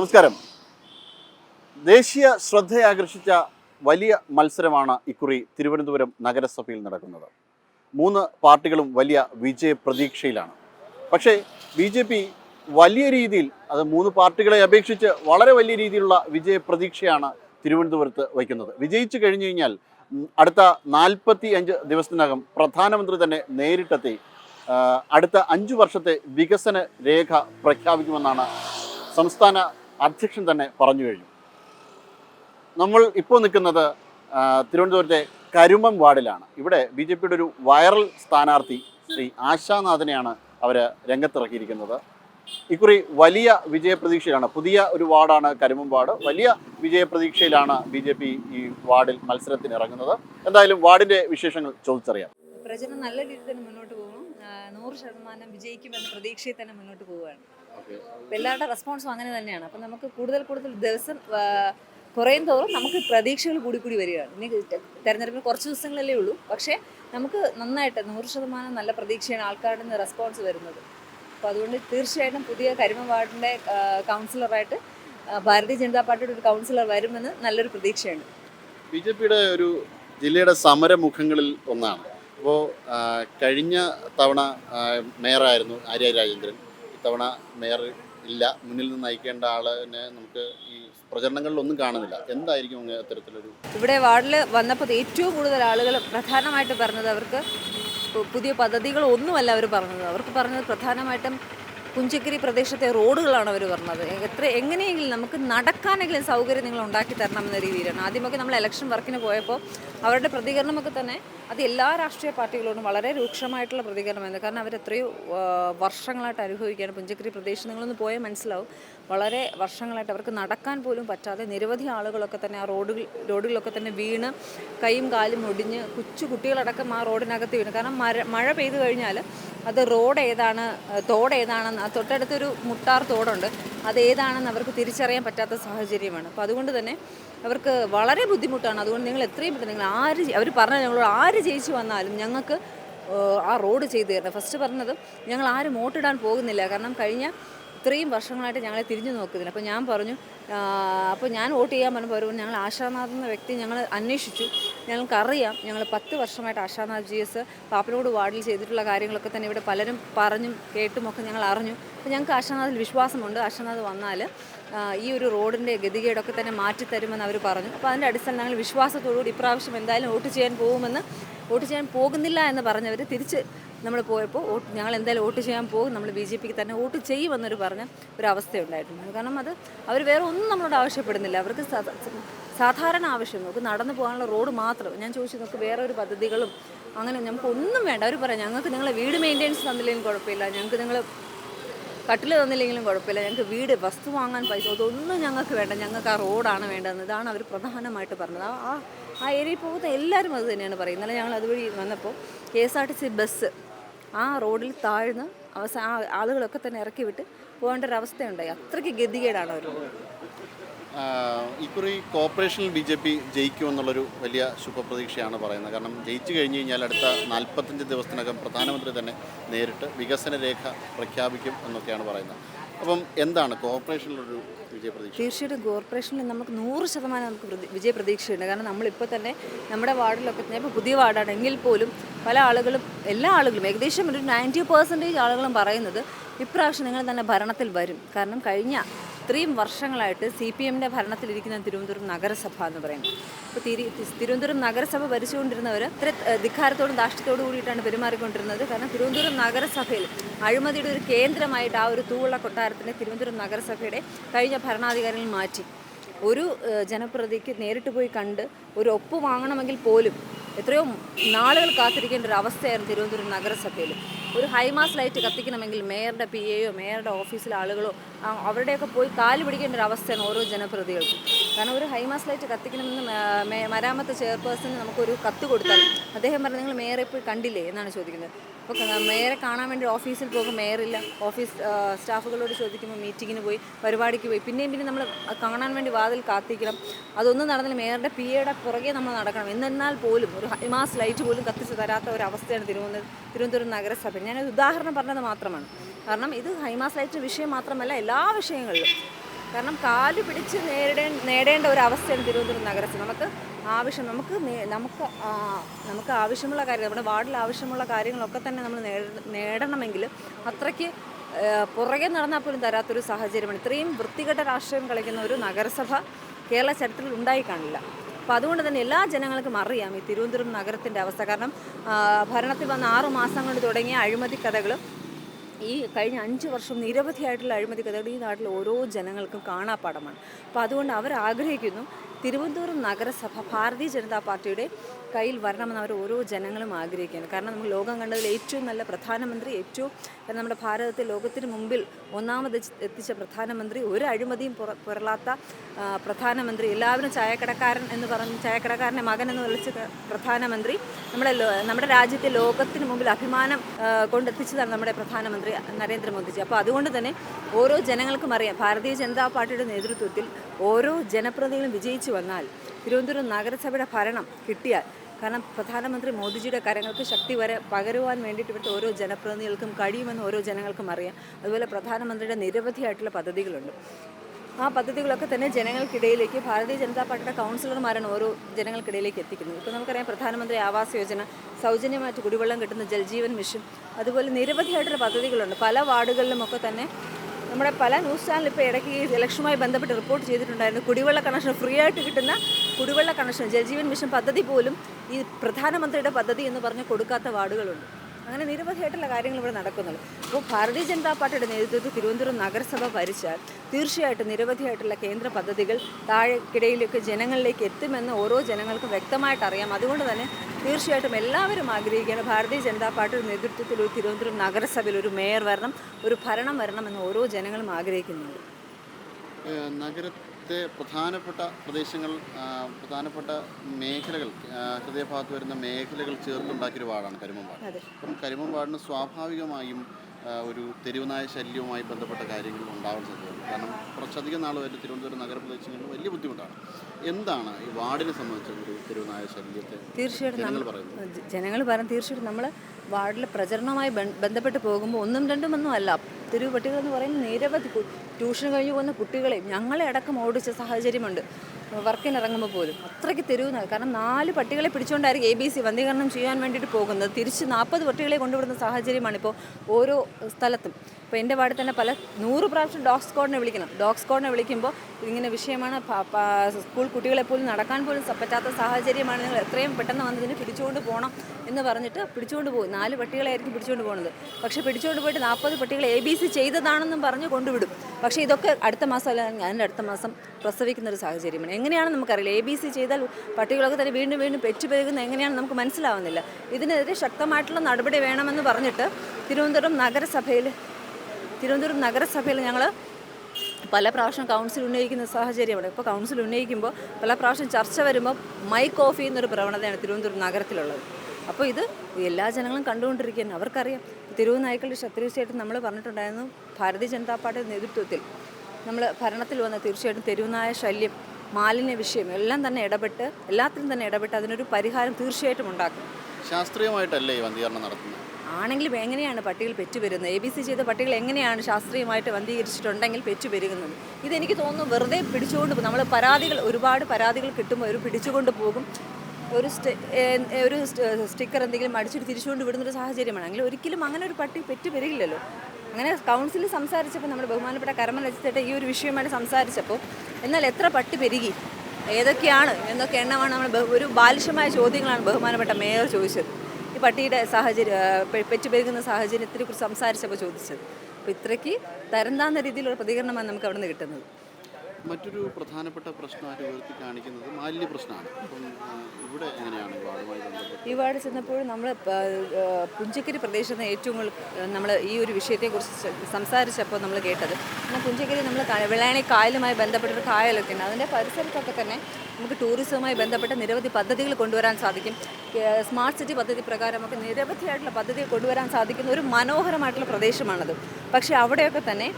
നമസ്കാരം. ദേശീയ ശ്രദ്ധയാകർഷിച്ച വലിയ മത്സരമാണ് ഇക്കുറി തിരുവനന്തപുരം നഗരസഭയിൽ നടക്കുന്നത്. മൂന്ന് പാർട്ടികളും വലിയ വിജയ പ്രതീക്ഷയിലാണ്. പക്ഷേ ബി ജെ പി വലിയ രീതിയിൽ അത് മൂന്ന് പാർട്ടികളെ അപേക്ഷിച്ച് വളരെ വലിയ രീതിയിലുള്ള വിജയ പ്രതീക്ഷയാണ് തിരുവനന്തപുരത്ത് വയ്ക്കുന്നത്. വിജയിച്ചു കഴിഞ്ഞു കഴിഞ്ഞാൽ അടുത്ത നാൽപ്പത്തി അഞ്ച് ദിവസത്തിനകം പ്രധാനമന്ത്രി തന്നെ നേരിട്ടെത്തി അടുത്ത അഞ്ചു വർഷത്തെ വികസന രേഖ പ്രഖ്യാപിക്കുമെന്നാണ് സംസ്ഥാന അധ്യക്ഷൻ തന്നെ പറഞ്ഞു കഴിഞ്ഞു. നമ്മൾ ഇപ്പോൾ നിൽക്കുന്നത് തിരുവനന്തപുരത്തെ കരുമ്പം വാർഡിലാണ്. ഇവിടെ ബി ജെ പിയുടെ ഒരു വൈറൽ സ്ഥാനാർത്ഥി ശ്രീ ആശാനാഥനെയാണ് അവർ രംഗത്തിറക്കിയിരിക്കുന്നത്. ഇക്കുറി വലിയ വിജയപ്രതീക്ഷയിലാണ് പുതിയ ഒരു വാർഡാണ് കരുമ്പം വാർഡ്. വലിയ വിജയപ്രതീക്ഷയിലാണ് ബി ജെ പി ഈ വാർഡിൽ മത്സരത്തിന് ഇറങ്ങുന്നത് എന്തായാലും വാർഡിന്റെ വിശേഷങ്ങൾ ചോദിച്ചറിയാം. പ്രചരണം നല്ല രീതിയിൽ തന്നെ മുന്നോട്ട് പോകും. നൂറ് ശതമാനം വിജയിക്കുമെന്ന പ്രതീക്ഷയിൽ തന്നെ മുന്നോട്ട് പോവുകയാണ്. അപ്പം എല്ലാവരുടെ റെസ്പോൺസും അങ്ങനെ തന്നെയാണ്. അപ്പം നമുക്ക് കൂടുതൽ കൂടുതൽ ദിവസം കുറയും തോറും നമുക്ക് പ്രതീക്ഷകൾ കൂടി കൂടി വരികയാണ്. ഇനി തെരഞ്ഞെടുപ്പിന് കുറച്ച് ദിവസങ്ങളല്ലേ ഉള്ളൂ. പക്ഷേ നമുക്ക് നന്നായിട്ട് നൂറ് ശതമാനം നല്ല പ്രതീക്ഷയാണ് ആൾക്കാരുടെ നിന്ന് റെസ്പോൺസ് വരുന്നത്. അപ്പോൾ അതുകൊണ്ട് തീർച്ചയായിട്ടും പുതിയ കരിമ വാർഡിന്റെ കൗൺസിലറായിട്ട് ഭാരതീയ ജനതാ പാർട്ടിയുടെ ഒരു കൗൺസിലർ വരുമെന്ന് നല്ലൊരു പ്രതീക്ഷയുണ്ട് ബി ജെ പിയുടെ ഒരു ജില്ലയുടെ സമരമുഖങ്ങളിൽ ഒന്നാണ്. അപ്പോൾ കഴിഞ്ഞ തവണ മേയറായിരുന്നു ആര്യ രാജേന്ദ്രൻ. ഇത്തവണ മേയർ ഇല്ല. മുന്നിൽ നിന്ന് നയിക്കേണ്ട ആളിനെ നമുക്ക് ഈ പ്രചരണങ്ങളിലൊന്നും കാണുന്നില്ല. എന്തായിരിക്കും അത്തരത്തിലൊരു ഇവിടെ വാർഡിൽ വന്നപ്പോൾ ഏറ്റവും കൂടുതൽ ആളുകൾ പ്രധാനമായിട്ട് പറഞ്ഞത് അവർക്ക് പുതിയ പദ്ധതികളൊന്നുമല്ല അവർ പറഞ്ഞത്. അവർക്ക് പറഞ്ഞത് പ്രധാനമായിട്ടും പുഞ്ചക്കിരി പ്രദേശത്തെ റോഡുകളാണ് അവർ പറഞ്ഞത്. എത്ര എങ്ങനെയെങ്കിലും നമുക്ക് നടക്കാനെങ്കിലും സൗകര്യം നിങ്ങൾ ഉണ്ടാക്കി തരണം എന്ന രീതിയിലാണ്. ആദ്യമൊക്കെ നമ്മൾ ഇലക്ഷൻ വർക്കിന് പോയപ്പോൾ അവരുടെ പ്രതികരണമൊക്കെ തന്നെ അത് എല്ലാ രാഷ്ട്രീയ പാർട്ടികളോടും വളരെ രൂക്ഷമായിട്ടുള്ള പ്രതികരണമായിരുന്നു. കാരണം അവർ എത്രയോ വർഷങ്ങളായിട്ട് അനുഭവിക്കുകയാണ്. പുഞ്ചക്കിരി പ്രദേശം നിങ്ങളൊന്ന് പോയാൽ മനസ്സിലാവും. വളരെ വർഷങ്ങളായിട്ട് അവർക്ക് നടക്കാൻ പോലും പറ്റാതെ നിരവധി ആളുകളൊക്കെ തന്നെ ആ റോഡുകൾ റോഡുകളിലൊക്കെ തന്നെ വീണ് കൈയും കാലും ഒടിഞ്ഞ് കൊച്ചു കുട്ടികളടക്കം ആ റോഡിനകത്ത് വീണ്. കാരണം മഴ മഴ പെയ്തു കഴിഞ്ഞാൽ അത് റോഡ് ഏതാണ് തോട് ഏതാണെന്ന് ആ തൊട്ടടുത്തൊരു മുട്ടാർ തോടുണ്ട് അത് ഏതാണെന്ന് അവർക്ക് തിരിച്ചറിയാൻ പറ്റാത്ത സാഹചര്യമാണ്. അപ്പോൾ അതുകൊണ്ട് തന്നെ അവർക്ക് വളരെ ബുദ്ധിമുട്ടാണ്. അതുകൊണ്ട് നിങ്ങൾ എത്രയും പെട്ടെന്ന് നിങ്ങൾ ആര് അവർ പറഞ്ഞ ഞങ്ങളോട് ആര് ജയിച്ചു വന്നാലും ഞങ്ങൾക്ക് ആ റോഡ് ചെയ്തു തരണം. ഫസ്റ്റ് പറഞ്ഞത് ഞങ്ങൾ ആരും വോട്ടിടാൻ പോകുന്നില്ല. കാരണം കഴിഞ്ഞ ഇത്രയും വർഷങ്ങളായിട്ട് ഞങ്ങളെ തിരിഞ്ഞു നോക്കുന്നില്ല. അപ്പോൾ ഞാൻ പറഞ്ഞു അപ്പോൾ ഞാൻ വോട്ട് ചെയ്യാൻ പറഞ്ഞപ്പോൾ ഞങ്ങൾ ആശാനാഥ് എന്ന വ്യക്തി ഞങ്ങൾ അന്വേഷിച്ചു. ഞങ്ങൾക്കറിയാം ഞങ്ങൾ പത്ത് വർഷമായിട്ട് ആശാനാഥ് ജി എസ് പാപ്പനോട് വാർഡിൽ ചെയ്തിട്ടുള്ള കാര്യങ്ങളൊക്കെ തന്നെ ഇവിടെ പലരും പറഞ്ഞും കേട്ടുമൊക്കെ ഞങ്ങൾ അറിഞ്ഞു. അപ്പോൾ ഞങ്ങൾക്ക് ആശാനാഥിൽ വിശ്വാസമുണ്ട്. ആശാനാഥ് വന്നാൽ ഈ ഒരു റോഡിന്റെ ഗതികേടൊക്കെ തന്നെ മാറ്റിത്തരുമെന്ന് അവർ പറഞ്ഞു. അപ്പോൾ അതിന്റെ അടിസ്ഥാനം ഞങ്ങൾ വിശ്വാസത്തോടുകൂടി ഇപ്രാവശ്യം എന്തായാലും വോട്ട് ചെയ്യാൻ പോകുമെന്ന് വോട്ട് ചെയ്യാൻ പോകുന്നില്ല എന്ന് പറഞ്ഞവർ തിരിച്ച് നമ്മൾ പോയപ്പോൾ വോട്ട് ഞങ്ങൾ എന്തായാലും വോട്ട് ചെയ്യാൻ പോകും. നമ്മൾ ബി ജെ പിക്ക് തന്നെ വോട്ട് ചെയ്യുമെന്നൊരു പറഞ്ഞ ഒരു അവസ്ഥയുണ്ടായിട്ടുണ്ട് കാരണം അത് അവർ വേറെ ഒന്നും നമ്മളോട് ആവശ്യപ്പെടുന്നില്ല. അവർക്ക് സാധാരണ ആവശ്യം നമുക്ക് നടന്നു പോകാനുള്ള റോഡ് മാത്രം. ഞാൻ ചോദിച്ചു നമുക്ക് വേറെ ഒരു പദ്ധതികളും അങ്ങനെ നമുക്ക് ഒന്നും വേണ്ട. അവർ പറയാം ഞങ്ങൾക്ക് നിങ്ങളെ വീട് മെയിന്റെനൻസ് തന്നില്ലെങ്കിലും കുഴപ്പമില്ല. ഞങ്ങൾക്ക് നിങ്ങൾ കട്ടിൽ തന്നില്ലെങ്കിലും കുഴപ്പമില്ല. ഞങ്ങൾക്ക് വീട് വസ്തു വാങ്ങാൻ പൈസ അതൊന്നും ഞങ്ങൾക്ക് വേണ്ട. ഞങ്ങൾക്ക് ആ റോഡാണ് വേണ്ടതെന്ന്. ഇതാണ് അവർ പ്രധാനമായിട്ട് പറഞ്ഞത്. ആ ആ ഏരിയയിൽ പോകുന്ന എല്ലാവരും അത് തന്നെയാണ് പറയുന്നത്. ഇന്നലെ ഞങ്ങൾ അതുവഴി വന്നപ്പോൾ K S R T C bus ആ റോഡിൽ താഴ്ന്ന് അവസാന ആളുകളൊക്കെ തന്നെ ഇറക്കി വിട്ട് പോകേണ്ട ഒരു അവസ്ഥയുണ്ടായി അത്രയ്ക്ക് ഗതികേടാണ് അവർ ഈ കോർപ്പറേഷനിൽ ബി ജെ പി ജയിക്കുമെന്നുള്ളൊരു വലിയ ശുഭപ്രതീക്ഷയാണ് പറയുന്നത്. കാരണം ജയിച്ചു കഴിഞ്ഞ് കഴിഞ്ഞാൽ അടുത്ത നാൽപ്പത്തഞ്ച് ദിവസത്തിനകം പ്രധാനമന്ത്രി തന്നെ നേരിട്ട് വികസന രേഖ പ്രഖ്യാപിക്കും എന്നൊക്കെയാണ് പറയുന്നത്. അപ്പം എന്താണ് കോർപ്പറേഷനിലൊരു തീർച്ചയായിട്ടും കോർപ്പറേഷനിൽ നമുക്ക് നൂറ് ശതമാനം നമുക്ക് പ്രതി- വിജയ പ്രതീക്ഷയുണ്ട് കാരണം നമ്മളിപ്പോൾ തന്നെ നമ്മുടെ വാർഡിലൊക്കെ തന്നെ ഇപ്പോൾ പുതിയ വാർഡാണ്. എങ്കിൽ പോലും പല ആളുകളും എല്ലാ ആളുകളും ഏകദേശം ഒരു നയന്റി പെർസെന്റേജ് ആളുകളും പറയുന്നത് ഇപ്രാവശ്യം നിങ്ങൾ തന്നെ ഭരണത്തിൽ വരും. കാരണം കഴിഞ്ഞ ഇത്രയും വർഷങ്ങളായിട്ട് സി പി എമ്മിന്റെ ഭരണത്തിലിരിക്കുന്ന തിരുവനന്തപുരം നഗരസഭ എന്ന് പറയുന്നത്. അപ്പോൾ തിരി തിരുവനന്തപുരം നഗരസഭ ഭരിച്ചുകൊണ്ടിരുന്നവർ ഇത്ര ധിക്കാരത്തോടും ദാഷ്ട്യത്തോടും കൂടിയിട്ടാണ് പെരുമാറിക്കൊണ്ടിരുന്നത്. കാരണം തിരുവനന്തപുരം നഗരസഭയിൽ അഴിമതിയുടെ ഒരു കേന്ദ്രമായിട്ട് ആ ഒരു തൂവുള്ള കൊട്ടാരത്തിനെ തിരുവനന്തപുരം നഗരസഭയുടെ കഴിഞ്ഞ ഭരണാധികാരികൾ മാറ്റി. ഒരു ജനപ്രതിക്ക് നേരിട്ട് പോയി കണ്ട് ഒരു ഒപ്പ് വാങ്ങണമെങ്കിൽ പോലും എത്രയോ നാളുകൾ കാത്തിരിക്കേണ്ട ഒരു അവസ്ഥയായിരുന്നു തിരുവനന്തപുരം നഗരസഭയിൽ ഒരു ഹൈമാസ് ലൈറ്റ് കത്തിക്കണമെങ്കിൽ മേയറുടെ പി എയോ മേയറുടെ ഓഫീസിലെ ആളുകളോ അവരുടെയൊക്കെ പോയി കാൽ പിടിക്കേണ്ട ഒരു അവസ്ഥയാണ് ഓരോ ജനപ്രതികൾക്കും കാരണം ഒരു ഹൈമാസ് ലൈറ്റ് കത്തിക്കണമെന്ന് മരാമത്ത് ചെയർപേഴ്സന് നമുക്കൊരു കത്ത് കൊടുത്താൽ അദ്ദേഹം പറഞ്ഞു നിങ്ങൾ മേയറെ പോയി കണ്ടില്ലേ? എന്നാണ് ചോദിക്കുന്നത്. അപ്പോൾ മേയറെ കാണാൻ വേണ്ടി ഓഫീസിൽ പോകും. മേയറില്ല. ഓഫീസ് സ്റ്റാഫുകളോട് ചോദിക്കുമ്പോൾ മീറ്റിങ്ങിന് പോയി പരിപാടിക്ക് പോയി. പിന്നെയും പിന്നെ നമ്മൾ കാണാൻ വേണ്ടി വാതിൽ കാത്തിക്കണം അതൊന്നും നടന്നില്ല. മേയറുടെ പി എയുടെ പുറകെ നമ്മൾ നടക്കണം. എന്നാൽ പോലും ഒരു ഹൈമാസ് ലൈറ്റ് പോലും കത്തിച്ച് തരാത്ത ഒരു അവസ്ഥയാണ് തിരുവനന്തപുരം തിരുവനന്തപുരം നഗരസഭ. ഞാനൊരു ഉദാഹരണം പറഞ്ഞത് മാത്രമാണ്. കാരണം ഇത് ഹൈമാസ് ലൈറ്റ് വിഷയം മാത്രമല്ല എല്ലാ വിഷയങ്ങളിലും. കാരണം കാൽ പിടിച്ച് നേരിടേ നേടേണ്ട ഒരു അവസ്ഥയാണ് തിരുവനന്തപുരം നഗരസഭ. നമുക്ക് ആവശ്യം നമുക്ക് നമുക്ക് നമുക്ക് ആവശ്യമുള്ള കാര്യം നമ്മുടെ വാർഡിൽ ആവശ്യമുള്ള കാര്യങ്ങളൊക്കെ തന്നെ നമ്മൾ നേടണമെങ്കിൽ അത്രയ്ക്ക് പുറകെ നടന്നാൽ പോലും തരാത്തൊരു സാഹചര്യമാണ്. ഇത്രയും വൃത്തികെട്ട രാഷ്ട്രീയം കളിക്കുന്ന ഒരു നഗരസഭ കേരള ചരിത്രത്തിൽ ഉണ്ടായി കാണില്ല. അപ്പോൾ അതുകൊണ്ട് തന്നെ എല്ലാ ജനങ്ങൾക്കും അറിയാം ഈ തിരുവനന്തപുരം നഗരത്തിന്റെ അവസ്ഥ. കാരണം ഭരണത്തിൽ വന്ന ആറു മാസം കൊണ്ട് തുടങ്ങിയ അഴിമതി കഥകൾ ഈ കഴിഞ്ഞ അഞ്ച് വർഷം നിരവധിയായിട്ടുള്ള അഴിമതി കഥകൾ ഈ നാട്ടിൽ ഓരോ ജനങ്ങൾക്കും കാണാപ്പാടമാണ് അപ്പോൾ അതുകൊണ്ട് അവർ ആഗ്രഹിക്കുന്നു തിരുവനന്തപുരം നഗരസഭ ഭാരതീയ ജനതാ പാർട്ടിയുടെ കയ്യിൽ വരണമെന്ന് അവർ ഓരോ ജനങ്ങളും ആഗ്രഹിക്കുകയാണ്. കാരണം നമ്മൾ ലോകം കണ്ടതിൽ ഏറ്റവും നല്ല പ്രധാനമന്ത്രി ഏറ്റവും നമ്മുടെ ഭാരതത്തെ ലോകത്തിന് മുമ്പിൽ ഒന്നാമത് എത്തിച്ച പ്രധാനമന്ത്രി ഒരു അഴിമതിയും പുറ പുരളാത്ത പ്രധാനമന്ത്രി എല്ലാവരും ചായക്കടക്കാരൻ എന്ന് പറഞ്ഞ് ചായക്കടക്കാരന്റെ മകൻ എന്ന് വിളിച്ച പ്രധാനമന്ത്രി നമ്മുടെ നമ്മുടെ രാജ്യത്തെ ലോകത്തിന് മുമ്പിൽ അഭിമാനം കൊണ്ടെത്തിച്ചതാണ് നമ്മുടെ പ്രധാനമന്ത്രി നരേന്ദ്രമോദിജി. അപ്പോൾ അതുകൊണ്ട് തന്നെ ഓരോ ജനങ്ങൾക്കും അറിയാം ഭാരതീയ ജനതാ പാർട്ടിയുടെ നേതൃത്വത്തിൽ ഓരോ ജനപ്രതിനിധികളും വിജയിച്ചു വന്നാൽ തിരുവനന്തപുരം നഗരസഭയുടെ ഭരണം കിട്ടിയാൽ കാരണം പ്രധാനമന്ത്രി മോദിജിയുടെ കരങ്ങൾക്ക് ശക്തി വരെ പകരുവാൻ വേണ്ടിയിട്ട് ഇവിടുത്തെ ഓരോ ജനപ്രതിനിധികൾക്കും കഴിയുമെന്ന് ഓരോ ജനങ്ങൾക്കും അറിയാം. അതുപോലെ പ്രധാനമന്ത്രിയുടെ നിരവധിയായിട്ടുള്ള പദ്ധതികളുണ്ട്. ആ പദ്ധതികളൊക്കെ തന്നെ ജനങ്ങൾക്കിടയിലേക്ക് ഭാരതീയ ജനതാ പാർട്ടിയുടെ കൗൺസിലർമാരാണ് ഓരോ ജനങ്ങൾക്കിടയിലേക്ക് എത്തിക്കുന്നത്. ഇപ്പോൾ നമുക്കറിയാം പ്രധാനമന്ത്രി ആവാസ് യോജന സൗജന്യമായിട്ട് കുടിവെള്ളം കിട്ടുന്ന ജൽജീവൻ മിഷൻ അതുപോലെ നിരവധിയായിട്ടുള്ള പദ്ധതികളുണ്ട്. പല വാർഡുകളിലുമൊക്കെ തന്നെ നമ്മുടെ പല ന്യൂസ് ചാനൽ ഇപ്പോൾ ഇടയ്ക്ക് ഈ ഇലക്ഷനുമായി ബന്ധപ്പെട്ട് റിപ്പോർട്ട് ചെയ്തിട്ടുണ്ടായിരുന്നു. കുടിവെള്ള കണക്ഷൻ ഫ്രീ ആയിട്ട് കിട്ടുന്ന കുടിവെള്ള കണക്ഷൻ ജൽജീവൻ മിഷൻ പദ്ധതി പോലും ഈ പ്രധാനമന്ത്രിയുടെ പദ്ധതി എന്ന് പറഞ്ഞ് കൊടുക്കാത്ത വാർഡുകളുണ്ട്. അങ്ങനെ നിരവധിയായിട്ടുള്ള കാര്യങ്ങൾ ഇവിടെ നടക്കുന്നുള്ളൂ അപ്പോൾ ഭാരതീയ ജനതാ പാർട്ടിയുടെ നേതൃത്വത്തിൽ തിരുവനന്തപുരം നഗരസഭ ഭരിച്ചാൽ തീർച്ചയായിട്ടും നിരവധിയായിട്ടുള്ള കേന്ദ്ര പദ്ധതികൾ താഴെക്കിടയിലേക്ക് ജനങ്ങളിലേക്ക് എത്തുമെന്ന് ഓരോ ജനങ്ങൾക്കും വ്യക്തമായിട്ട് അറിയാം. അതുകൊണ്ട് തന്നെ തീർച്ചയായിട്ടും എല്ലാവരും ആഗ്രഹിക്കുകയാണ് ഭാരതീയ ജനതാ പാർട്ടിയുടെ നേതൃത്വത്തിൽ ഒരു തിരുവനന്തപുരം നഗരസഭയിൽ ഒരു മേയർ വരണം ഒരു ഭരണം വരണം എന്ന് ഓരോ ജനങ്ങളും ആഗ്രഹിക്കുന്നുണ്ട്. ഏഹ് നഗരത്തെ പ്രധാനപ്പെട്ട പ്രദേശങ്ങൾ പ്രധാനപ്പെട്ട മേഖലകൾ ഹൃദയഭാഗത്ത് വരുന്ന മേഖലകൾ ചേർത്തുണ്ടാക്കിയൊരു വാർഡാണ് കരിമമ്പാട് അപ്പം കരിമമ്പാടിന് സ്വാഭാവികമായും ഒരു തെരുവുനായ ശല്യവുമായി ബന്ധപ്പെട്ട കാര്യങ്ങൾ ഉണ്ടാവാൻ സാധ്യതയുണ്ട് കാരണം കുറച്ചധികം നാൾ വരെ തിരുവനന്തപുരം നഗരപ്രദേശങ്ങളിൽ വലിയ ബുദ്ധിമുട്ടാണ്. എന്താണ് ഈ വാർഡിനെ സംബന്ധിച്ച ഒരു തെരുവുനായ ശല്യത്തെ തീർച്ചയായിട്ടും ജനങ്ങൾ നമ്മൾ പറയുന്നത്? ജനങ്ങൾ പറയും തീർച്ചയായിട്ടും നമ്മൾ വാർഡിലെ പ്രചരണവുമായി ബന്ധപ്പെട്ട് പോകുമ്പോൾ ഒന്നും രണ്ടും ഒന്നും അല്ല. തെരുവ് പട്ടികൾ എന്ന് പറയുന്നത് നിരവധി ട്യൂഷൻ കഴിഞ്ഞ് പോകുന്ന കുട്ടികളെയും ഞങ്ങളെ അടക്കം ഓടിച്ച സാഹചര്യമുണ്ട്. വർക്കിന് ഇറങ്ങുമ്പോൾ പോലും. അത്രയ്ക്ക് തെരുവ് കാരണം നാല് പട്ടികളെ പിടിച്ചുകൊണ്ടായിരിക്കും എ ബി സി വന്ധീകരണം ചെയ്യാൻ വേണ്ടിയിട്ട് പോകുന്നത്. തിരിച്ച് നാൽപ്പത് പട്ടികളെ കൊണ്ടുവിടുന്ന സാഹചര്യമാണ് ഇപ്പോൾ ഓരോ സ്ഥലത്തും. ഇപ്പോൾ എന്റെ വാർഡിൽ തന്നെ പല നൂറ് പ്രാവശ്യം ഡോഗ് സ്ക്വാഡിനെ വിളിക്കണം. ഡോഗ് സ്ക്വാഡിനെ വിളിക്കുമ്പോൾ ഇങ്ങനെ വിഷയമാണ് സ്കൂൾ കുട്ടികളെ പോലും നടക്കാൻ പോലും പറ്റാത്ത സാഹചര്യമാണ്. നിങ്ങൾ എത്രയും പെട്ടെന്ന് വന്നതിന് പിടിച്ചുകൊണ്ട് പോകണം എന്ന് പറഞ്ഞിട്ട് പിടിച്ചുകൊണ്ട് പോകും. നാല് പട്ടികളായിരിക്കും പിടിച്ചുകൊണ്ട് പോകുന്നത്. പക്ഷേ പിടിച്ചുകൊണ്ട് പോയിട്ട് നാൽപ്പത് പട്ടികളെ എ ബി സി ചെയ്തതാണെന്നും പറഞ്ഞ് കൊണ്ടുവിടും. പക്ഷേ ഇതൊക്കെ അടുത്ത മാസം അല്ല അതിന്റെ അടുത്ത മാസം പ്രസവിക്കുന്ന ഒരു സാഹചര്യമാണ്. എങ്ങനെയാണെന്ന് നമുക്കറിയില്ല. എ ബി സി ചെയ്താൽ പട്ടികളൊക്കെ തന്നെ വീണ്ടും വീണ്ടും പെറ്റുപെരുകുന്ന എങ്ങനെയാണെന്ന് നമുക്ക് മനസ്സിലാവുന്നില്ല. ഇതിനെതിരെ ശക്തമായിട്ടുള്ള നടപടി വേണമെന്ന് പറഞ്ഞിട്ട് തിരുവനന്തപുരം നഗരസഭയിൽ തിരുവനന്തപുരം നഗരസഭയിൽ ഞങ്ങൾ പല പ്രാവശ്യം കൗൺസിൽ ഉന്നയിക്കുന്ന സാഹചര്യമാണ്. ഇപ്പോൾ കൗൺസിൽ ഉന്നയിക്കുമ്പോൾ പല പ്രാവശ്യം ചർച്ച വരുമ്പോൾ മൈക്ക് ഓഫ് ചെയ്യുന്നൊരു പ്രവണതയാണ് തിരുവനന്തപുരം നഗരത്തിലുള്ളത്. അപ്പോൾ ഇത് എല്ലാ ജനങ്ങളും കണ്ടുകൊണ്ടിരിക്കുകയാണ്. അവർക്കറിയാം. തിരുവനായ്ക്കളുടെ ശത്രുവിശയായിട്ട് നമ്മൾ പറഞ്ഞിട്ടുണ്ടായിരുന്നു. ഭാരതീയ ജനതാ പാർട്ടിയുടെ നേതൃത്വത്തിൽ നമ്മൾ ഭരണത്തിൽ വന്ന തീർച്ചയായിട്ടും തെരുവുനായ ശല്യം മാലിന്യ വിഷയം എല്ലാം തന്നെ ഇടപെട്ട് എല്ലാത്തിലും തന്നെ ഇടപെട്ട് അതിനൊരു പരിഹാരം തീർച്ചയായിട്ടും ഉണ്ടാക്കും. ശാസ്ത്രീയമായിട്ടല്ലേ ഈ വന്ധീകരണം നടത്തുന്നത്? ആണെങ്കിലും എങ്ങനെയാണ് പട്ടികൾ പെറ്റുപെരുന്നത് എ ബി സി ചെയ്ത പട്ടികൾ എങ്ങനെയാണ് ശാസ്ത്രീയമായിട്ട് വന്ധീകരിച്ചിട്ടുണ്ടെങ്കിൽ പെറ്റുപെരുകുന്നത് ഇതെനിക്ക് തോന്നുന്നു വെറുതെ പിടിച്ചുകൊണ്ട് നമ്മൾ പരാതികൾ ഒരുപാട് പരാതികൾ കിട്ടുമ്പോൾ ഒരു പിടിച്ചുകൊണ്ട് പോകും. ഒരു ഒരു സ്റ്റിക്കർ എന്തെങ്കിലും അടിച്ചിട്ട് തിരിച്ചുകൊണ്ട് വിടുന്നൊരു സാഹചര്യമാണ്. അങ്ങനെ ഒരിക്കലും അങ്ങനെ ഒരു പട്ടി പെറ്റുപെരുകില്ലല്ലോ അങ്ങനെ കൗൺസിലിൽ സംസാരിച്ചപ്പോൾ നമ്മൾ ബഹുമാനപ്പെട്ട കർമ്മ രജിസ്റ്റേറ്റ് ഈ ഒരു വിഷയമായിട്ട് സംസാരിച്ചപ്പോൾ എന്നാൽ എത്ര പട്ടി പെരുകി? ഏതൊക്കെയാണ്? എന്നൊക്കെ എണ്ണമാണ് നമ്മൾ ഒരു ബാലിശമായ ചോദ്യങ്ങളാണ് ബഹുമാനപ്പെട്ട മേയർ ചോദിച്ചത്. ഈ പട്ടിയുടെ സാഹചര്യം പെറ്റു പെ- പെറ്റ് പെരുകുന്ന സാഹചര്യത്തിനെ കുറിച്ച് സംസാരിച്ചപ്പോൾ ചോദിച്ചത്. അപ്പോൾ ഇത്രയ്ക്ക് തരം താന്ന രീതിയിലുള്ള പ്രതികരണമാണ് നമുക്ക് അവിടെ നിന്ന് കിട്ടുന്നത്. മറ്റൊരു പ്രധാനപ്പെട്ട പ്രശ്നമായിട്ട് ഉയർത്തി കാണിക്കുന്നത് മാലിന്യ പ്രശ്നമാണ്. ഇവിടെ എങ്ങനെയാണ് ഈ ഈ വാർഡ് ചെന്നപ്പോൾ നമ്മൾ പുഞ്ചക്കരി പ്രദേശത്ത് ഏറ്റവും നമ്മൾ ഈ ഒരു വിഷയത്തെക്കുറിച്ച് സംസാരിച്ചപ്പോൾ നമ്മൾ കേട്ടത്. എന്നാൽ പുഞ്ചക്കരി നമ്മൾ വെള്ളായണി കായലുമായി ബന്ധപ്പെട്ടൊരു കായലൊക്കെ ഉണ്ട് അതിന്റെ പരിസരത്തൊക്കെ തന്നെ നമുക്ക് ടൂറിസവുമായി ബന്ധപ്പെട്ട നിരവധി പദ്ധതികൾ കൊണ്ടുവരാൻ സാധിക്കും. സ്മാർട്ട് സിറ്റി പദ്ധതി പ്രകാരമൊക്കെ നിരവധിയായിട്ടുള്ള പദ്ധതികൾ കൊണ്ടുവരാൻ സാധിക്കുന്ന ഒരു മനോഹരമായിട്ടുള്ള പ്രദേശമാണത്. പക്ഷേ അവിടെയൊക്കെ തന്നെ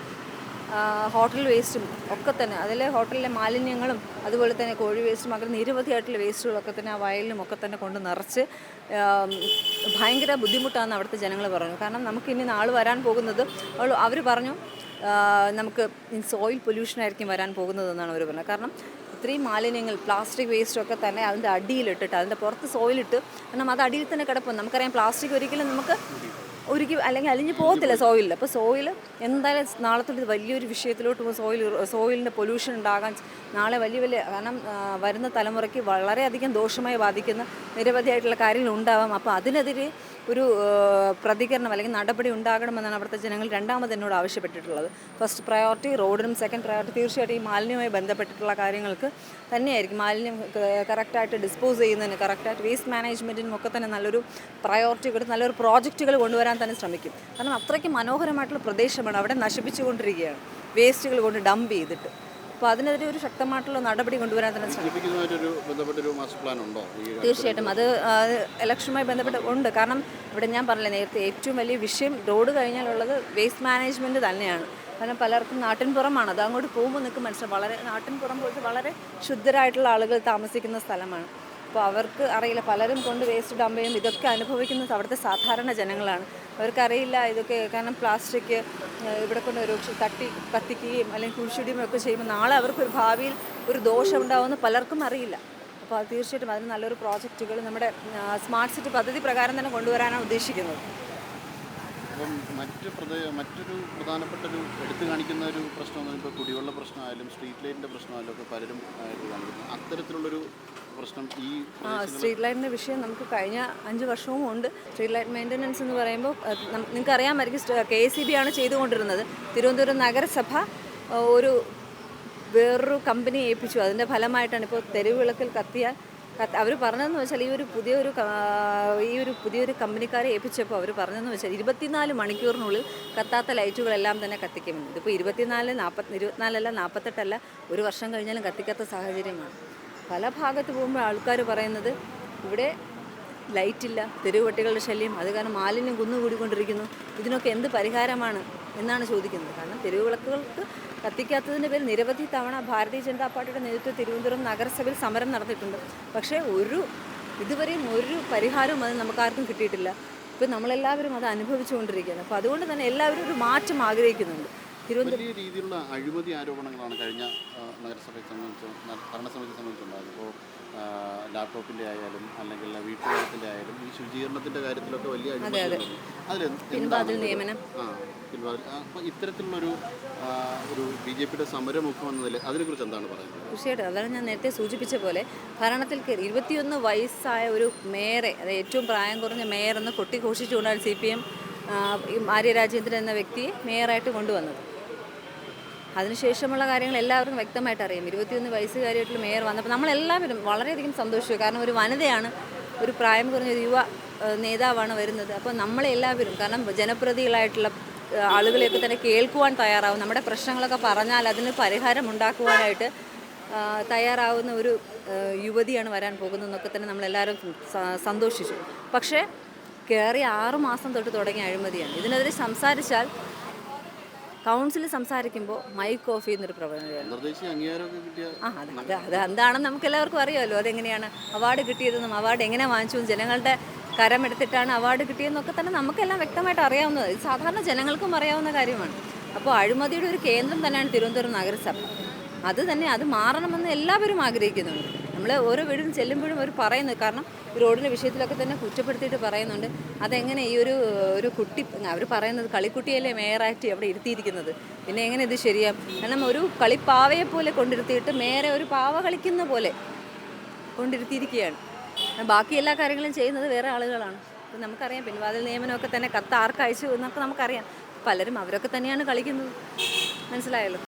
ഹോട്ടൽ വേസ്റ്റും ഒക്കെ തന്നെ. അതിലെ ഹോട്ടലിലെ മാലിന്യങ്ങളും അതുപോലെ തന്നെ കോഴി വേസ്റ്റും അങ്ങനെ നിരവധിയായിട്ടുള്ള വേസ്റ്റുകളൊക്കെ തന്നെ ആ വയലിലും ഒക്കെ തന്നെ കൊണ്ട് നിറച്ച് ഭയങ്കര ബുദ്ധിമുട്ടാണെന്ന് അവിടുത്തെ ജനങ്ങൾ പറഞ്ഞു. കാരണം നമുക്ക് ഇനി നാൾ വരാൻ പോകുന്നത് അവർ പറഞ്ഞു നമുക്ക് സോയിൽ പൊല്യൂഷൻ ആയിരിക്കും വരാൻ പോകുന്നതെന്നാണ് അവർ പറഞ്ഞത്. കാരണം ഇത്രയും മാലിന്യങ്ങൾ പ്ലാസ്റ്റിക് വേസ്റ്റൊക്കെ തന്നെ അതിന്റെ അടിയിലിട്ടിട്ട് അതിന്റെ പുറത്ത് സോയിലിട്ട് കാരണം അത് അടിയിൽ തന്നെ കിടപ്പുണ്ട്. നമുക്കറിയാം പ്ലാസ്റ്റിക് ഒരിക്കലും നമുക്ക് ഒരിക്കൽ അല്ലെങ്കിൽ അലിഞ്ഞു പോകത്തില്ല സോയിലിൽ അപ്പോൾ സോയിൽ എന്തായാലും നാളെ തൊട്ട് വലിയൊരു വിഷയത്തിലോട്ട് പോകും. സോയിൽ സോയിലിന്റെ പൊല്യൂഷൻ ഉണ്ടാകാൻ നാളെ വലിയ വലിയ കാരണം വരുന്ന തലമുറയ്ക്ക് വളരെയധികം ദോഷമായി ബാധിക്കുന്ന നിരവധിയായിട്ടുള്ള കാര്യങ്ങൾ അപ്പോൾ അതിനെതിരെ ഒരു പ്രതികരണം അല്ലെങ്കിൽ നടപടി ഉണ്ടാകണമെന്നാണ് അവിടുത്തെ ജനങ്ങൾ രണ്ടാമത് എന്നോട് ആവശ്യപ്പെട്ടിട്ടുള്ളത്. ഫസ്റ്റ് പ്രയോറിറ്റി റോഡിനും സെക്കൻഡ് പ്രയോറിറ്റി തീർച്ചയായിട്ടും ഈ മാലിന്യവുമായി ബന്ധപ്പെട്ടിട്ടുള്ള കാര്യങ്ങൾക്ക് തന്നെയായിരിക്കും. മാലിന്യം കറക്റ്റായിട്ട് ഡിസ്പോസ് ചെയ്യുന്നതിന് കറക്റ്റായിട്ട് വേസ്റ്റ് മാനേജ്മെന്റിനും ഒക്കെ തന്നെ നല്ലൊരു പ്രയോറിറ്റി കൊടുത്ത് നല്ലൊരു പ്രോജക്റ്റുകൾ കൊണ്ടുവരാൻ തന്നെ ശ്രമിക്കും. കാരണം അത്രയ്ക്ക് മനോഹരമായിട്ടുള്ള പ്രദേശമാണ് അവിടെ നശിപ്പിച്ചുകൊണ്ടിരിക്കുകയാണ്. വേസ്റ്റുകൾ കൊണ്ട് ഡംപ് ചെയ്തിട്ട്. അപ്പോൾ അതിനെതിരെ ഒരു ശക്തമായിട്ടുള്ള നടപടി കൊണ്ടുവരാൻ തന്നെ ശ്രമിക്കും. തീർച്ചയായിട്ടും. അത് ഇലക്ഷനുമായി ബന്ധപ്പെട്ട് ഉണ്ട്. കാരണം ഇവിടെ ഞാൻ പറഞ്ഞില്ല നേരത്തെ ഏറ്റവും വലിയ വിഷയം റോഡ് കഴിഞ്ഞാലുള്ളത് വേസ്റ്റ് മാനേജ്മെന്റ് തന്നെയാണ്. കാരണം പലർക്കും നാട്ടിൻ പുറമാണ്. അത് അങ്ങോട്ട് പോകുമ്പോൾ നിൽക്കും മനസ്സിലാവും. വളരെ നാട്ടിൻ പുറം പോയിട്ട് വളരെ ശുദ്ധരായിട്ടുള്ള ആളുകൾ താമസിക്കുന്ന സ്ഥലമാണ്. അപ്പോൾ അവർക്ക് അറിയില്ല. പലരും കൊണ്ട് വേസ്റ്റ് ചെയ്യും ഇതൊക്കെ അനുഭവിക്കുന്നത് അവിടുത്തെ സാധാരണ ജനങ്ങളാണ്. അവർക്കറിയില്ല ഇതൊക്കെ. കാരണം പ്ലാസ്റ്റിക് ഇവിടെ കൊണ്ട് ഒരു തട്ടി കത്തിക്കുകയും അല്ലെങ്കിൽ കുഴിച്ചിടുകയും ഒക്കെ ചെയ്യുമ്പോൾ നാളെ അവർക്കൊരു ഭാവിയിൽ ഒരു ദോഷം ഉണ്ടാവുമെന്ന് പലർക്കും അറിയില്ല. അപ്പോൾ അത് തീർച്ചയായിട്ടും അതിന് നല്ലൊരു പ്രോജക്റ്റുകൾ നമ്മുടെ സ്മാർട്ട് സിറ്റി പദ്ധതി പ്രകാരം തന്നെ കൊണ്ടുവരാനാണ് ഉദ്ദേശിക്കുന്നത്. അപ്പം മറ്റ് പ്രദേ മറ്റൊരു പ്രധാനപ്പെട്ട ഒരു എടുത്തു കാണിക്കുന്ന ഒരു പ്രശ്നം ഇപ്പോൾ കുടിവെള്ള പ്രശ്നമായാലും സ്ട്രീറ്റ് ലൈറ്റിന്റെ പ്രശ്നമായാലും ഒക്കെ പലരും ആയിട്ട് കാണിക്കുന്നു. അത്തരത്തിലുള്ളൊരു പ്രശ്നം ഈ സ്ട്രീറ്റ് ലൈറ്റിന്റെ വിഷയം നമുക്ക് കഴിഞ്ഞ അഞ്ച് വർഷവും ഉണ്ട്. സ്ട്രീറ്റ് ലൈറ്റ് മെയിന്റനൻസ് എന്ന് പറയുമ്പോൾ നിങ്ങൾക്ക് അറിയാമായിരിക്കും കെ എസ് സി ബി ആണ് ചെയ്തുകൊണ്ടിരുന്നത്. തിരുവനന്തപുരം നഗരസഭ ഒരു വേറൊരു കമ്പനി ഏൽപ്പിച്ചു. അതിന്റെ ഫലമായിട്ടാണ് ഇപ്പോൾ തെരുവിളക്കിൽ കത്തിയാൽ അവർ പറഞ്ഞതെന്ന് വെച്ചാൽ ഈ ഒരു പുതിയൊരു ഈ ഒരു പുതിയൊരു കമ്പനിക്കാരെ ഏൽപ്പിച്ചപ്പോൾ അവർ പറഞ്ഞതെന്ന് വെച്ചാൽ ഇരുപത്തിനാല് മണിക്കൂറിനുള്ളിൽ കത്താത്ത ലൈറ്റുകളെല്ലാം തന്നെ കത്തിക്കുമെന്ന് ഇതിപ്പോൾ ഇരുപത്തിനാല് നാൽപ്പത്തി ഇരുപത്തിനാലല്ല നാൽപ്പത്തെട്ടല്ല ഒരു വർഷം കഴിഞ്ഞാലും കത്തിക്കാത്ത സാഹചര്യമാണ്. പല ഭാഗത്ത് പോകുമ്പോൾ ആൾക്കാർ പറയുന്നത് ഇവിടെ ലൈറ്റില്ല തെരുവുപട്ടികളുടെ ശല്യം അത് കാരണം മാലിന്യം കുന്നുകൂടിക്കൊണ്ടിരിക്കുന്നു ഇതിനൊക്കെ എന്ത് പരിഹാരമാണ്? എന്നാണ് ചോദിക്കുന്നത്. കാരണം തെരുവ് വിളക്കുകൾക്ക് കത്തിക്കാത്തതിന്റെ പേരിൽ നിരവധി തവണ ഭാരതീയ ജനതാ പാർട്ടിയുടെ നേതൃത്വത്തിൽ തിരുവനന്തപുരം നഗരസഭയിൽ സമരം നടത്തിയിട്ടുണ്ട് പക്ഷേ ഒരു ഇതുവരെയും ഒരു പരിഹാരവും അത് നമുക്കാർക്കും കിട്ടിയിട്ടില്ല. ഇപ്പം നമ്മളെല്ലാവരും അത് അനുഭവിച്ചുകൊണ്ടിരിക്കുകയാണ്. അപ്പോൾ അതുകൊണ്ട് തന്നെ എല്ലാവരും ഒരു മാറ്റം ആഗ്രഹിക്കുന്നുണ്ട്. വലിയ രീതിയിലുള്ള അഴിമതി ആരോപണങ്ങളാണ് കഴിഞ്ഞ നഗരസഭയെ സംബന്ധിച്ച് ഭരണസമിതിയെ സംബന്ധിച്ചുണ്ടായത്. ഇപ്പോൾ ലാപ്ടോപ്പിന്റെ ആയാലും അല്ലെങ്കിൽ വീട്ടുവളത്തിന്റെ ആയാലും ഈ ശുചീകരണത്തിന്റെ കാര്യത്തിലൊക്കെ വലിയ അഴിമതി അതിൽ ഇത്തരത്തിലുള്ളൊരു ഒരു ബി ജെ പിയുടെ സമരമുഖം എന്നതിൽ അതിനെക്കുറിച്ച് എന്താണ് പറയുന്നത്? തീർച്ചയായിട്ടും. അതാണ് ഞാൻ നേരത്തെ സൂചിപ്പിച്ച പോലെ ഭരണത്തിൽ കയറി ഇരുപത്തിയൊന്ന് വയസ്സായ ഒരു മേയറെ അതായത് ഏറ്റവും പ്രായം കുറഞ്ഞ മേയർ എന്ന് കൊട്ടിഘോഷിച്ചുകൊണ്ടാണ് C P M Arya Rajendran എന്ന വ്യക്തിയെ മേയറായിട്ട് കൊണ്ടുവന്നത്. അതിനുശേഷമുള്ള കാര്യങ്ങൾ എല്ലാവർക്കും വ്യക്തമായിട്ട് അറിയാം. ഇരുപത്തിയൊന്ന് വയസ്സുകാരിയായിട്ടുള്ള മേയർ വന്നപ്പോൾ നമ്മളെല്ലാവരും വളരെയധികം സന്തോഷിച്ചു. കാരണം ഒരു വനിതയാണ് ഒരു പ്രായം കുറഞ്ഞ ഒരു യുവ നേതാവാണ് വരുന്നത്. അപ്പോൾ നമ്മളെല്ലാവരും കാരണം ജനപ്രതികളായിട്ടുള്ള ആളുകളെയൊക്കെ തന്നെ കേൾക്കുവാൻ തയ്യാറാവും. നമ്മുടെ പ്രശ്നങ്ങളൊക്കെ പറഞ്ഞാൽ അതിന് പരിഹാരം ഉണ്ടാക്കുവാനായിട്ട് തയ്യാറാവുന്ന ഒരു യുവതിയാണ് വരാൻ പോകുന്നതെന്നൊക്കെ തന്നെ നമ്മളെല്ലാവരും സന്തോഷിച്ചു. പക്ഷേ കയറി ആറുമാസം തൊട്ട് തുടങ്ങിയ അഴിമതിയാണ്. ഇതിനെതിരെ സംസാരിച്ചാൽ കൗൺസിലിൽ സംസാരിക്കുമ്പോൾ മൈക്ക് ഓഫ് ചെയ്യുന്നൊരു പ്രവണതയാണ് ആ അത് അത് അത് എന്താണെന്ന് നമുക്ക് എല്ലാവർക്കും അറിയാമല്ലോ. അതെങ്ങനെയാണ് അവാർഡ് കിട്ടിയതെന്നും അവാർഡ് എങ്ങനെ വാങ്ങിച്ചു ജനങ്ങളുടെ കരമെടുത്തിട്ടാണ് അവാർഡ് കിട്ടിയതെന്നൊക്കെ തന്നെ നമുക്കെല്ലാം വ്യക്തമായിട്ട് അറിയാവുന്നത്. ഇത് സാധാരണ ജനങ്ങൾക്കും അറിയാവുന്ന കാര്യമാണ്. അപ്പോൾ അഴിമതിയുടെ ഒരു കേന്ദ്രം തന്നെയാണ് തിരുവനന്തപുരം നഗരസഭ. അത് തന്നെ അത് മാറണമെന്ന് എല്ലാവരും ആഗ്രഹിക്കുന്നുണ്ട്. നമ്മൾ ഓരോ വീടും ചെല്ലുമ്പോഴും അവർ പറയുന്നത്. കാരണം റോഡിന്റെ വിഷയത്തിലൊക്കെ തന്നെ കുറ്റപ്പെടുത്തിയിട്ട് പറയുന്നുണ്ട്. അതെങ്ങനെ ഈ ഒരു ഒരു കുട്ടി അവർ പറയുന്നത് കളിക്കുട്ടിയല്ലേ മേയറായിട്ട് അവിടെ ഇരുത്തിയിരിക്കുന്നത്? പിന്നെ എങ്ങനെ ഇത് ശരിയാ? കാരണം ഒരു കളിപ്പാവയെ പോലെ കൊണ്ടിരുത്തിയിട്ട് മേരെ ഒരു പാവ കളിക്കുന്ന പോലെ കൊണ്ടിരുത്തിയിരിക്കുകയാണ്. ബാക്കി എല്ലാ കാര്യങ്ങളും ചെയ്യുന്നത് വേറെ ആളുകളാണ്. അപ്പം നമുക്കറിയാം. പിൻവാതിൽ നിയമനമൊക്കെ തന്നെ കത്ത് ആർക്ക് അയച്ചു എന്നൊക്കെ നമുക്കറിയാം. പലരും അവരൊക്കെ തന്നെയാണ് കളിക്കുന്നത്. മനസ്സിലായല്ലോ?